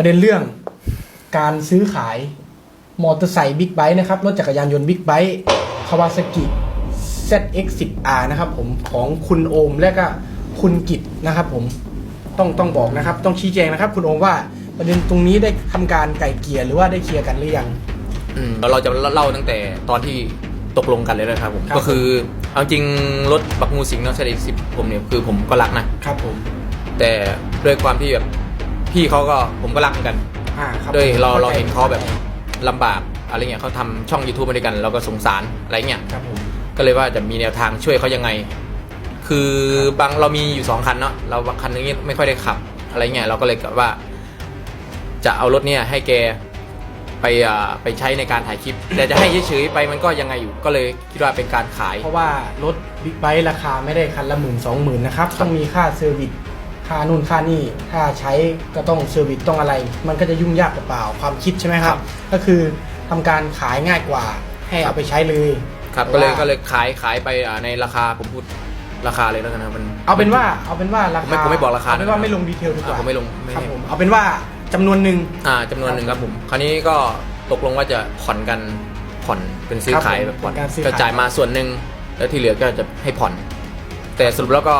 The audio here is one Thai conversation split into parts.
ประเด็นเรื่องการซื้อขายมอเตอร์ไซค์บิ๊กไบค์นะครับ รถจักรยานยนต์บิ๊กไบค์คาวาซากิ ZX10R นะครับผมของคุณโอมและก็คุณกิตนะครับผมต้องต้องบอกนะครับ ต้องชี้แจงนะครับ คุณโอมว่าประเด็นตรงนี้ได้ทำการไก่เกลี่ยหรือว่าได้เคลียร์กันหรือยังอืมแล้วเราจะเล่าตั้งแต่ตอนที่ตกลงกันเลยนะครับผมครับก็คือเอาจริงรถบักมูสิงห์เนาะเซเลสิบผมเนี่ยคือผมก็รักนะครับผม แต่ด้วยความที่แบบ พี่เขาก็ผมก็รักเหมือนกันอ่าครับด้วยเราข้เราใจเห็นเขาแบบลำบากอะไรเงี้ยเขาทำช่อง YouTube มาด้วยกัน เราก็สงสารอะไรเงี้ย ครับผม ก็เลยว่าจะมีแนวทางช่วยเขายังไง คือบางเรามีอยู่สองคันเนาะ เราคันนึงนี่ไม่ค่อยได้ขับ อะไรเงี้ย เราก็เลยกะว่า จะเอารถเนี่ยให้แกไปอ่าไปใช้ในการถ่ายคลิป แต่จะให้เฉยๆไปมันก็ยังไงอยู่ ก็เลยคิดว่าเป็นการขาย เพราะว่ารถบิ๊กไบค์ราคาไม่ได้คันละหมื่นสองหมื่นนะครับ ต้องมีค่าเซอร์วิส ค่านู่นค่านี่ถ้าใช้ก็ต้องเซอร์วิสต้องอะไร มันก็จะยุ่งยากเปล่าๆความคิดใช่ไหมครับ ก็คือทำการขายง่ายกว่าให้เอาไปใช้เลยครับแต่ก็เลยว่าก็เลยขายขายไปอ่าในราคาผมพูดราคาเลยแล้วกันนะมัน เอาเป็นว่าเอาเป็นว่าราผมไม่คาผมไม่บอกราคาเเป็นว่านะครับไม่ลงดีเทลดีกว่าอ่าผมไม่ลงไม่ครับผมเอาเป็นว่าจำนวนหนึ่งอ่าจำนวนหนึ่งครับผม คราวนี้ก็ตกลงว่าจะผ่อนกันผ่อนเป็นซื้อครับขายผมแบบผ่อนเป็นการซื้อก็ขายจ่ายมาส่วนหนึ่งแล้วที่เหลือก็จะให้ผ่อน แต่สรุปแล้วก็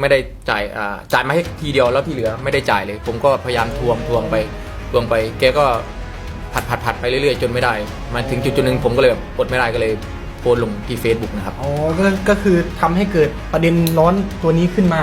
ไม่ได้จ่ายอ่าจ่ายมาให้ทีเดียวแล้วที่เหลือไม่ได้จ่ายเลย ผมก็พยายามทวงทวงไปทวงไปแกก็ผัดผัดผัดไปเรื่อยๆ จนไม่ได้ มาถึงจุดจุดหนึ่งผมก็เลยแบบอดไม่ได้ก็เลยโพสต์ลงที่ Facebook นะครับ อ๋อก็ก็คือทำให้เกิดประเด็นร้อนตัวนี้ขึ้นมา